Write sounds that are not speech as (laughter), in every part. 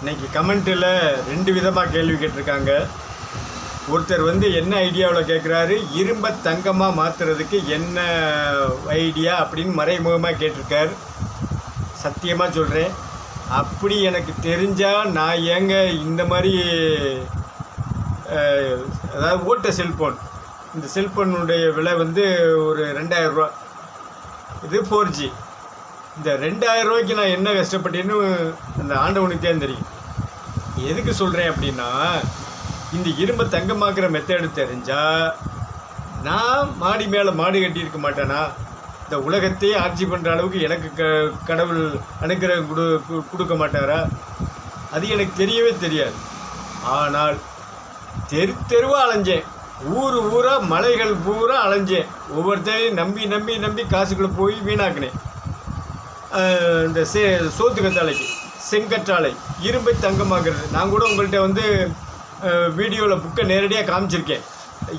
இன்னைக்கு கமெண்ட்டில் ரெண்டு விதமாக கேள்வி கேட்டிருக்காங்க. ஒருத்தர் வந்து என்ன ஐடியாவில் கேட்குறாரு இரும்ப தங்கமாக மாற்றுறதுக்கு என்ன ஐடியா அப்படின்னு மறைமுகமாக கேட்டிருக்கார். சத்தியமாக சொல்கிறேன் அப்படி எனக்கு தெரிஞ்சால் நான் ஏங்க இந்த மாதிரி அதாவது ஓட்ட செல்ஃபோன் இந்த செல்ஃபோனுடைய விலை வந்து ஒரு ரெண்டாயிரம் ரூபா. இது ஃபோர் ஜி இந்த ரெண்டாயிரம் ரூபாய்க்கு நான் என்ன கஷ்டப்பட்டேன்னு அந்த ஆண்டவனுக்கு தான் தெரியும். எதுக்கு சொல்கிறேன் அப்படின்னா இந்த இரும்பை தங்கமாக்குற மெத்தேடு தெரிஞ்சால் நான் மாடி மேலே மாடு கட்டியிருக்க மாட்டேனா? இந்த உலகத்தையே ஆட்சி பண்ணுற அளவுக்கு எனக்கு க கடவுள் அனுக்கிரகம் கொடு கு- கொடுக்க மாட்டாரா? அது எனக்கு தெரியவே தெரியாது. ஆனால் தெரு தெருவாக அலைஞ்சேன். ஊர் ஊராக மலைகள் பூரா அலைஞ்சேன். ஒவ்வொருத்தரையும் நம்பி நம்பி நம்பி காசுக்குள்ளே போய் வீணாக்கினேன். இந்த சே சோத்துக்கத்தாழைக்கு செங்கற்றாழை இரும்பை தங்கமாக்குறது நான் கூட உங்கள்கிட்ட வந்து வீடியோவில் புக்கை நேரடியாக காமிச்சிருக்கேன்.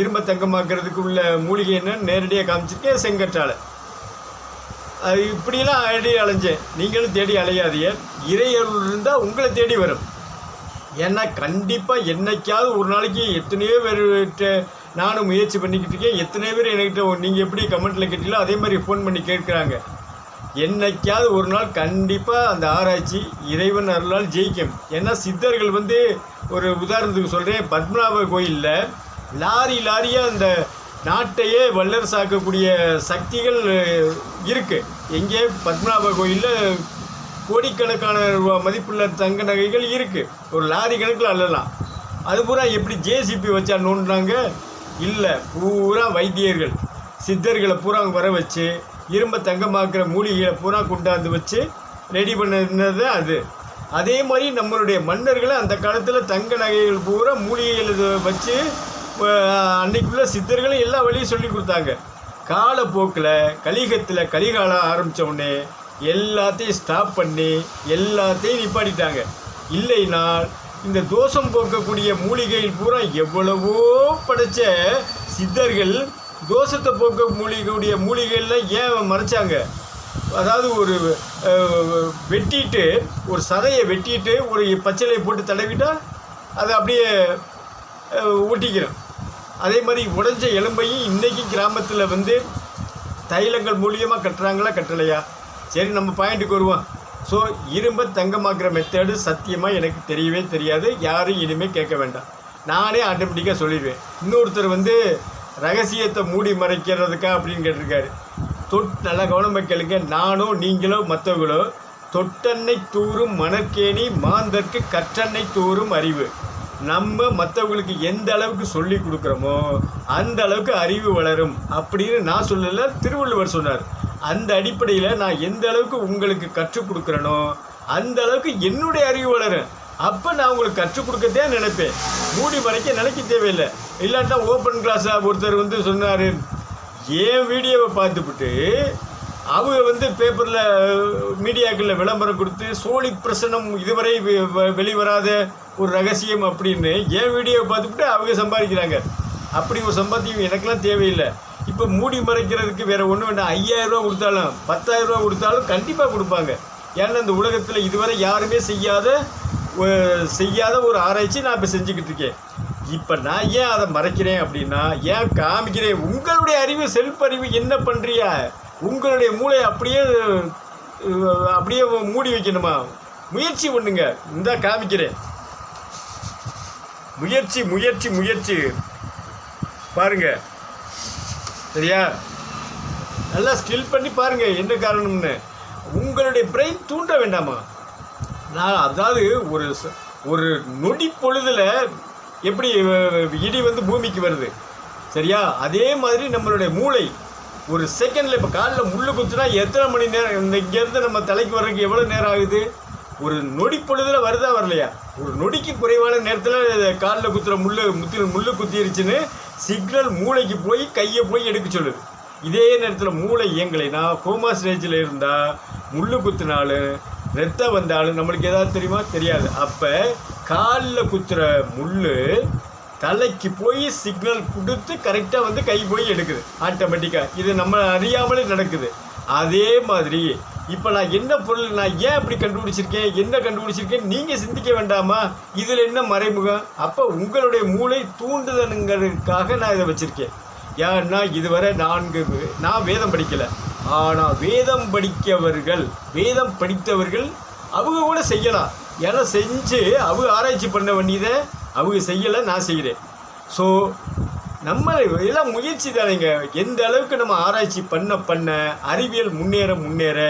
இரும்பை தங்கமாக்குறதுக்கு உள்ள மூலிகை என்னன்னு நேரடியாக காமிச்சிருக்கேன் செங்கற்றாழை அது இப்படியெல்லாம் அடி அலைஞ்சேன். நீங்களும் தேடி அலையாதீங்க. இறையருள் இருந்தால் உங்களை தேடி வரும். ஏன்னா கண்டிப்பாக என்னைக்காவது ஒரு நாளைக்கு எத்தனையோ பேர்கிட்ட நானும் முயற்சி பண்ணிக்கிட்டு இருக்கேன். எத்தனையோ பேர் என்கிட்ட நீங்கள் எப்படி கமெண்ட்டில் கேட்டீங்களோ அதே மாதிரி ஃபோன் பண்ணி கேட்குறாங்க. என்னைக்காவது ஒரு நாள் கண்டிப்பாக அந்த ஆராய்ச்சி இறைவன் அருளால் ஜெயிக்கும். ஏன்னா சித்தர்கள் வந்து ஒரு உதாரணத்துக்கு சொல்கிறேன் பத்மநாப கோயிலில் லாரி லாரியாக அந்த நாட்டையே வல்லரசாக்கக்கூடிய சக்திகள் இருக்குது எங்கே? பத்மநாப கோயிலில் கோடிக்கணக்கான ரூபா மதிப்புள்ள தங்க நகைகள் இருக்குது ஒரு லாரி கணக்கில் அள்ளலாம். அது பூரா எப்படி ஜேசிபி வச்சா நோண்டினாங்க இல்லை பூரா வைத்தியர்கள். சித்தர்களை பூரா வர வச்சு இரும்பை தங்கமாக்குற மூலிகைகளை பூரா கொண்டாந்து வச்சு ரெடி பண்ணது அது. அதே மாதிரி நம்மளுடைய மன்னர்களை அந்த காலத்தில் தங்க நகைகள் பூரா மூலிகைகள் வச்சு அன்னைக்குள்ள சித்தர்களும் எல்லா வழியும் சொல்லி கொடுத்தாங்க. காலப்போக்கில் கலிகத்தில் கலிகாலம் ஆரம்பித்த உடனே எல்லாத்தையும் ஸ்டாப் பண்ணி எல்லாத்தையும் நிப்பாட்டிட்டாங்க. இல்லைனால் இந்த தோஷம் போக்கக்கூடிய மூலிகைகள் பூரா எவ்வளவோ படைச்ச சித்தர்கள் தோஷத்தை போக்க மூலிகையுடைய மூலிகைகளில் ஏன் மறைச்சாங்க? அதாவது ஒரு வெட்டிட்டு ஒரு சதையை வெட்டிட்டு ஒரு பச்சிலையை போட்டு தடவிட்டால் அதை அப்படியே அஹ், அதே மாதிரி உடஞ்ச எலும்பையும் இன்றைக்கி கிராமத்தில் வந்து தைலங்கள் மூலியமாக கட்டுறாங்களா கட்டலையா? சரி நம்ம பாயிண்ட்டுக்கு வருவோம். ஸோ இரும்பை தங்கமாக்குற மெத்தேடு சத்தியமாக எனக்கு தெரியவே தெரியாது. யாரும் இனிமேல் கேட்க வேண்டாம். நானே ஆட்டோமேட்டிக்காக சொல்லிடுவேன். இன்னொருத்தர் வந்து ரகசியத்தை மூடி மறைக்கிறதுக்கா அப்படின்னு கேட்டிருக்காரு. தொட் நல்லா கவனமாக கேளுங்க. நானோ நீங்களோ மற்றவங்களோ தொட்டெண்ணை தூறும் மணற்கேணி மாந்தற்கு கற்றெண்ணை தூறும் அறிவு. நம்ம மற்றவங்களுக்கு எந்த அளவுக்கு சொல்லி கொடுக்குறோமோ அந்த அளவுக்கு அறிவு வளரும் அப்படின்னு நான் சொல்லலை திருவள்ளுவர் சொன்னார். அந்த அடிப்படையில் நான் எந்த அளவுக்கு உங்களுக்கு கற்றுக் கொடுக்குறேனோ அந்த அளவுக்கு என்னுடைய அறிவு வளரும். அப்போ நான் உங்களுக்கு கற்றுக் கொடுக்கத்தே நினைப்பேன். மூடி மறைக்க நினைக்க தேவையில்லை. இல்லாட்டா ஓப்பன் கிளாஸாக ஒருத்தர் வந்து சொன்னார். என் வீடியோவை பார்த்துப்புட்டு அவங்க வந்து பேப்பரில் மீடியாக்களில் விளம்பரம் கொடுத்து சோழி பிரசனம் இதுவரை வெ- வெளிவராத ஒரு ரகசியம் அப்படின்னு என் வீடியோவை பார்த்துப்புட்டு அவங்க சம்பாதிக்கிறாங்க. அப்படி ஒரு சம்பாத்தியம் எனக்கெல்லாம் தேவையில்லை. இப்போ மூடி மறைக்கிறதுக்கு வேறு ஒன்றும் வேண்டாம். ஐயாயிரரூவா கொடுத்தாலும் பத்தாயிரரூவா கொடுத்தாலும் கண்டிப்பாக கொடுப்பாங்க. ஏன்னா இந்த உலகத்தில் இதுவரை யாருமே செய்யாத செய்யாத ஒரு ஆராய்ச்சி நான் இப்போ செஞ்சுக்கிட்டு இருக்கேன். இப்போ நான் ஏன் அதை மறைக்கிறேன் அப்படின்னா ஏன் காமிக்கிறேன்? உங்களுடைய அறிவு செல்ஃப் அறிவு என்ன பண்ணுறியா உங்களுடைய மூளை அப்படியே அப்படியே மூடி வைக்கணுமா? முயற்சி பண்ணுங்க. இந்த காமிக்கிறேன். முயற்சி முயற்சி முயற்சி. பாருங்க. சரியா? நல்லா ஸ்கில் பண்ணி பாருங்க என்ன காரணம்னு. உங்களுடைய பிரெயின் தூண்ட வேண்டாமா? நான் அதாவது ஒரு ஒரு நொடி பொழுதில் எப்படி இடி வந்து பூமிக்கு வருது? சரியா? அதே மாதிரி நம்மளுடைய மூளை ஒரு செகண்டில் இப்போ காலில் முள்ளு குத்துனா எத்தனை மணி நேரம் இந்த இங்கேருந்து நம்ம தலைக்கு வர்றதுக்கு எவ்வளோ நேரம் ஆகுது? ஒரு நொடி பொழுதில் வருதா வரலையா? ஒரு நொடிக்கு குறைவான நேரத்தில் காலில் குத்துற முள்ளு முத்தில் முள்ளு குத்திருச்சுன்னு சிக்னல் மூளைக்கு போய் கையை போய் எடுக்க சொல்லுது. இதே நேரத்தில் மூளை இயங்கலைனா கோமா ஸ்டேஜில் இருந்தால் முள்ளு குத்தினாலும் ரத்தம் வந்தாலும் நம்மளுக்கு எதாவது தெரியுமா? தெரியாது. அப்போ காலில் குத்துற முள் தலைக்கு போய் சிக்னல் கொடுத்து கரெக்டாக வந்து கை போய் எடுக்குது. ஆட்டோமேட்டிக்காக இது நம்ம அறியாமலே நடக்குது. அதே மாதிரி இப்போ நான் என்ன பொருள் நான் ஏன் இப்படி கண்டுபிடிச்சிருக்கேன்? என்ன கண்டுபிடிச்சிருக்கேன்? நீங்கள் சிந்திக்க வேண்டாமா? இதில் என்ன மறைமுகம்? அப்போ உங்களுடைய மூளை தூண்டுதலுங்கிறதுக்காக நான் இதை வச்சுருக்கேன். ஏன்னா இதுவரை நான்கு நான் வேதம் படிக்கலை. ஆனால் வேதம் படிக்கவர்கள் வேதம் படித்தவர்கள் அவங்க கூட செய்யலாம். ஏன்னா செஞ்சு அவங்க ஆராய்ச்சி பண்ண வேண்டியதை அவங்க செய்யலை நான் செய்கிறேன் ஸோ நம்ம எல்லாம் முயற்சி தானேங்க. எந்த அளவுக்கு நம்ம ஆராய்ச்சி பண்ண பண்ண அறிவியல் முன்னேற முன்னேற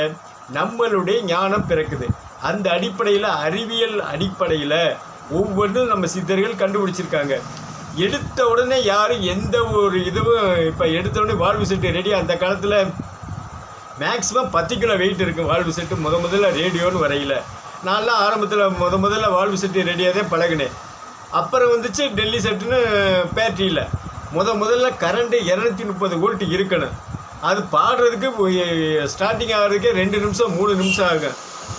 நம்மளுடைய ஞானம் பிறக்குது. அந்த அடிப்படையில் அறிவியல் அடிப்படையில் ஒவ்வொன்றும் நம்ம சித்தர்கள் கண்டுபிடிச்சிருக்காங்க. எடுத்த உடனே யாரும் எந்த ஒரு இதுவும் இப்போ எடுத்த உடனே வாழ்வு செட்டு ரெடி அந்த காலத்தில் மேக்ஸிமம் பத்து கிலோ வெயிட் இருக்கும் வாழ்வு செட்டு முத முதல்ல ரேடியோன்னு வரையில. நான்லாம் ஆரம்பத்தில் முத முதல்ல வால்வு செட்டு ரெடியாக தான் பழகினேன். அப்புறம் வந்துச்சு டெல்லி செட்டுன்னு பேட்டரியில் முத முதல்ல கரண்ட்டு இரநூத்தி முப்பது வோல்ட் இருக்கணும். அது பாடுறதுக்கு ஸ்டார்டிங் ஆகிறதுக்கே ரெண்டு நிமிஷம் மூணு நிமிஷம் ஆகும்.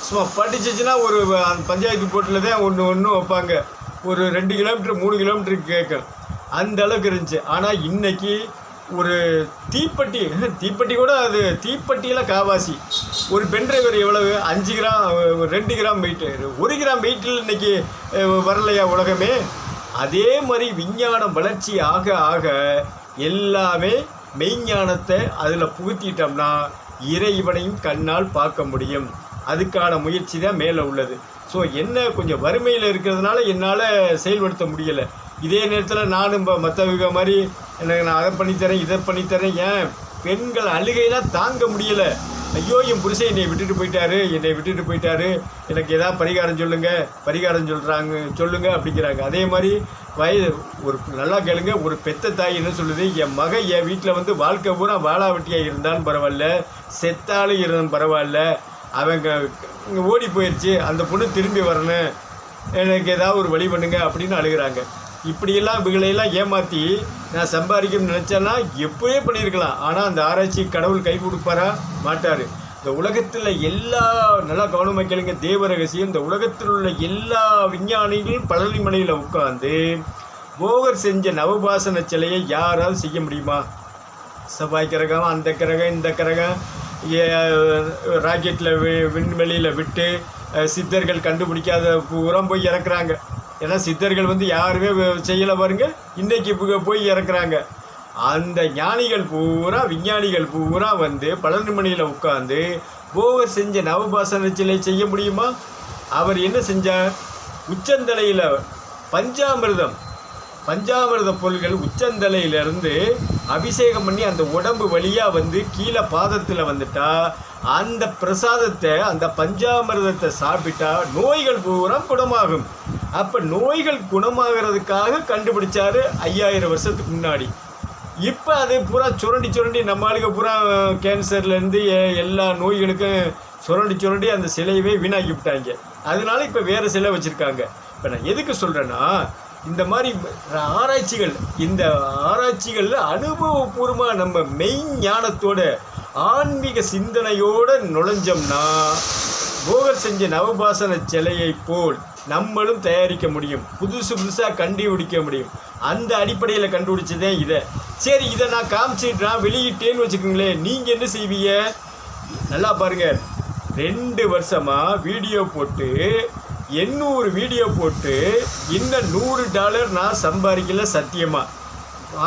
சும்மா படிச்சிச்சுன்னா ஒரு அந்த பஞ்சாயத்து போட்டில் தான் ஒன்று ஒன்று வைப்பாங்க. ஒரு ரெண்டு கிலோமீட்டர் மூணு கிலோமீட்டருக்கு கேட்கும். அந்த அளவுக்கு இருந்துச்சு. ஆனால் இன்னைக்கு ஒரு தீப்பெட்டி (laughs) தீப்பெட்டி கூட அது தீப்பெட்டியில் காவாசி. ஒரு பென் டிரைவர் எவ்வளவு? அஞ்சு கிராம் ரெண்டு கிராம் வெயிட்டு ஒரு கிராம் வெயிட்டில் இன்னைக்கு வரலையா உலகமே? அதே மாதிரி விஞ்ஞானம் வளர்ச்சி ஆக ஆக எல்லாமே மெய்ஞானத்தை அதில் புகுத்திட்டோம்னா இறைவனையும் கண்ணால் பார்க்க முடியும். அதுக்கான முயற்சி தான் மேலே உள்ளது. ஸோ என்ன கொஞ்சம் வறுமையில் இருக்கிறதுனால என்னால் செயல்படுத்த முடியலை. இதே நேரத்தில் நானும் இப்போ மற்றவங்க மாதிரி எனக்கு நான் அதை பண்ணித்தரேன் இதை பண்ணித்தரேன் ஏன்? பெண்கள் அழுகையெல்லாம் தாங்க முடியலை. ஐயோ என் புருஷன் என்னை விட்டுட்டு போயிட்டாரு என்னை விட்டுட்டு போயிட்டாரு. எனக்கு ஏதாவது பரிகாரம் சொல்லுங்கள் பரிகாரம் சொல்கிறாங்க சொல்லுங்கள் அப்படிங்கிறாங்க. அதே மாதிரி வயது ஒரு நல்லா கேளுங்க ஒரு பெத்த தாய் என்ன சொல்லுது? என் மகன் என் வீட்டில் வந்து வாழ்க்கை பூரா வாழாவட்டியாக இருந்தாலும் பரவாயில்ல செத்தாலும் இருந்தாலும் பரவாயில்ல. அவங்க ஓடி போயிடுச்சு அந்த பொண்ணு திரும்பி வரணும் எனக்கு ஏதாவது ஒரு வழி பண்ணுங்க அப்படின்னு அழுகுறாங்க. இப்படியெல்லாம் இவங்களையெல்லாம் ஏமாற்றி நான் சம்பாதிக்கணும்னு நினச்சேன்னா எப்போயே பண்ணியிருக்கலாம். ஆனால் அந்த ஆராய்ச்சி கடவுள் கை கொடுப்பாரா? மாட்டார். இந்த உலகத்தில் எல்லா நல்லா கவனமாக கேளுங்க தேவ ரகசியம் இந்த உலகத்தில் உள்ள எல்லா விஞ்ஞானிகளும் பழனிமலையில் உட்காந்து போகர் செஞ்ச நவபாசன சிலையை யாராவது செய்ய முடியுமா? செவ்வாய் கிரகம் அந்த கிரகம் இந்த கிரகம் ராக்கெட்டில் விண்வெளியில் விட்டு சித்தர்கள் கண்டுபிடிக்காத பூரா போய் இறக்குறாங்க. ஏன்னா சித்தர்கள் வந்து யாருமே செய்யலை பாருங்கள் இன்றைக்கி இப்போ போய் இறக்குறாங்க. அந்த ஞானிகள் பூரா விஞ்ஞானிகள் பூரா வந்து பழனிமணியில் உட்காந்து போவர் செஞ்ச நவபாசன சிலை செய்ய முடியுமா? அவர் என்ன செஞ்சார்? உச்சந்தலையில் பஞ்சாமிர்தம் பஞ்சாமிர்த பொருள்கள் உச்சந்தலையிலிருந்து அபிஷேகம் பண்ணி அந்த உடம்பு வழியாக வந்து கீழே பாதத்தில் வந்துட்டா அந்த பிரசாதத்தை அந்த பஞ்சாமிர்தத்தை சாப்பிட்டா நோய்கள் பூரா குணமாகும். அப்போ நோய்கள் குணமாகிறதுக்காக கண்டுபிடிச்சார் ஐயாயிரம் வருஷத்துக்கு முன்னாடி. இப்போ அது பூரா சுரண்டி சுரண்டி நம்ம ஆளுங்க பூரா கேன்சர்லேருந்து எல்லா நோய்களுக்கும் சுரண்டி சுரண்டி அந்த சிலையவே வீணாக்கி விட்டாங்க. அதனால இப்போ வேறு சிலை வச்சுருக்காங்க. இப்போ நான் எதுக்கு சொல்கிறேன்னா இந்த மாதிரி ஆராய்ச்சிகள் இந்த ஆராய்ச்சிகளில் அனுபவபூர்வமாக நம்ம மெய் ஞானத்தோட ஆன்மீக சிந்தனையோடு நுழைஞ்சோம்னா போகர் செஞ்ச நவபாசன சிலையை போல் நம்மளும் தயாரிக்க முடியும். புதுசு புதுசாக கண்டுபிடிக்க முடியும். அந்த அடிப்படையில் கண்டுபிடிச்சதே இதை. சரி இதை நான் காமிச்சிட்டு வெளியிட்டேன்னு வச்சுக்கோங்களேன். நீங்கள் என்ன செய்வீங்க? நல்லா பாருங்க. ரெண்டு வருஷமாக வீடியோ போட்டு எண்ணூறு வீடியோ போட்டு இன்னும் நூறு டாலர் நான் சம்பாதிக்கல சத்தியமாக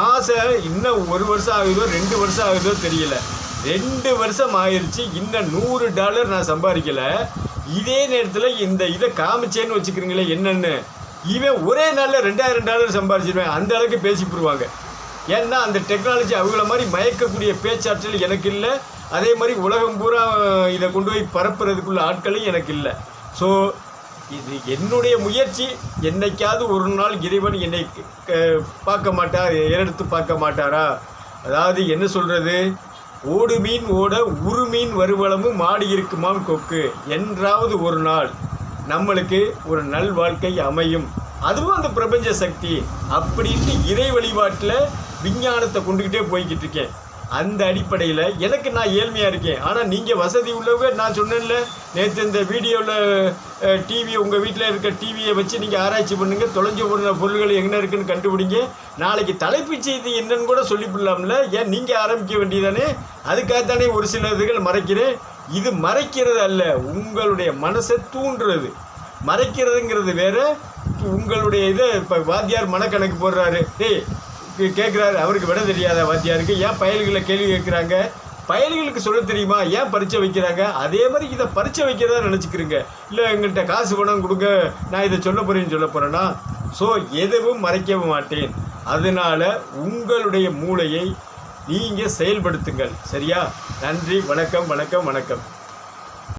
ஆசை இன்னும் ஒரு வருஷம் ஆகுதோ ரெண்டு வருஷம் ஆகுதோ தெரியல. ரெண்டு வருஷம் ஆயிடுச்சு இன்னும் நூறு டாலர் நான் சம்பாதிக்கலை. இதே நேரத்தில் இந்த இதை காமிச்சேன்னு வச்சுக்கிறீங்களே என்னென்னு. இவன் ஒரே நாளில் ரெண்டாயிரம் டாலர் சம்பாதிச்சிருவேன். அந்த அளவுக்கு பேசிப்பிடுவாங்க ஏன்னா அந்த டெக்னாலஜி அவங்கள மாதிரி மயக்கக்கூடிய பேச்சாற்றல் எனக்கு இல்லை. அதே மாதிரி உலகம் பூரா இதை கொண்டு போய் பரப்புறதுக்குள்ள ஆட்களும் எனக்கு இல்லை. ஸோ இது என்னுடைய முயற்சி. என்னைக்காவது ஒரு நாள் இறைவன் என்னை பார்க்க மாட்டார் ஏறெடுத்து பார்க்க மாட்டாரா? அதாவது என்ன சொல்கிறது ஓடு மீன் ஓட உரு மீன் வருவளமும் மாடி இருக்குமாம் கொக்கு. என்றாவது ஒரு நாள் நம்மளுக்கு ஒரு நல் வாழ்க்கை அமையும். அதுவும் அந்த பிரபஞ்ச சக்தி. அப்படின்ட்டு இறை வழிபாட்டில் விஞ்ஞானத்தை கொண்டுக்கிட்டே போய்கிட்டு இருக்கேன். அந்த அடிப்படையில் எனக்கு நான் ஏழ்மையாக இருக்கேன். ஆனால் நீங்கள் வசதி உள்ளவங்க நான் சொன்னேன்ல நேற்று இந்த வீடியோவில் டிவி உங்கள் வீட்டில் இருக்க டிவியை வச்சு நீங்கள் ஆராய்ச்சி பண்ணுங்கள் தொலைஞ்சு போன பொருள்கள் எங்கே இருக்குன்னு கண்டுபிடிங்க. நாளைக்கு தலைப்புச் செய்தி என்னன்னு கூட சொல்லிவிடலாம்ல. ஏன் நீங்கள் ஆரம்பிக்க வேண்டியதானே? அதுக்காகத்தானே ஒரு சில இதுகள் மறைக்கிறேன். இது மறைக்கிறது அல்ல உங்களுடைய மனசை தூண்டுறது. மறைக்கிறதுங்கிறது வேறு. உங்களுடைய இதை இப்போ வாத்தியார் மனக்கணக்கு போடுறாரு. டேய் கேட்குறாரு அவருக்கு விட தெரியாத வாத்தியாருக்கு ஏன் பயல்களை கேள்வி கேட்குறாங்க? பயல்களுக்கு சொல்ல தெரியுமா? ஏன் பரீட்சை வைக்கிறாங்க? அதே மாதிரி இதை பரீட்சை வைக்கிறதா நினச்சிக்கிறீங்க. இல்லை எங்கள்கிட்ட காசு பணம் கொடுங்க. நான் இதை சொல்ல போகிறேன்னு சொல்ல போகிறேன்னா ஸோ எதுவும் மறைக்க மாட்டேன். அதனால் உங்களுடைய மூளையை நீங்கள் செயல்படுத்துங்கள். சரியா? நன்றி வணக்கம் வணக்கம் வணக்கம்.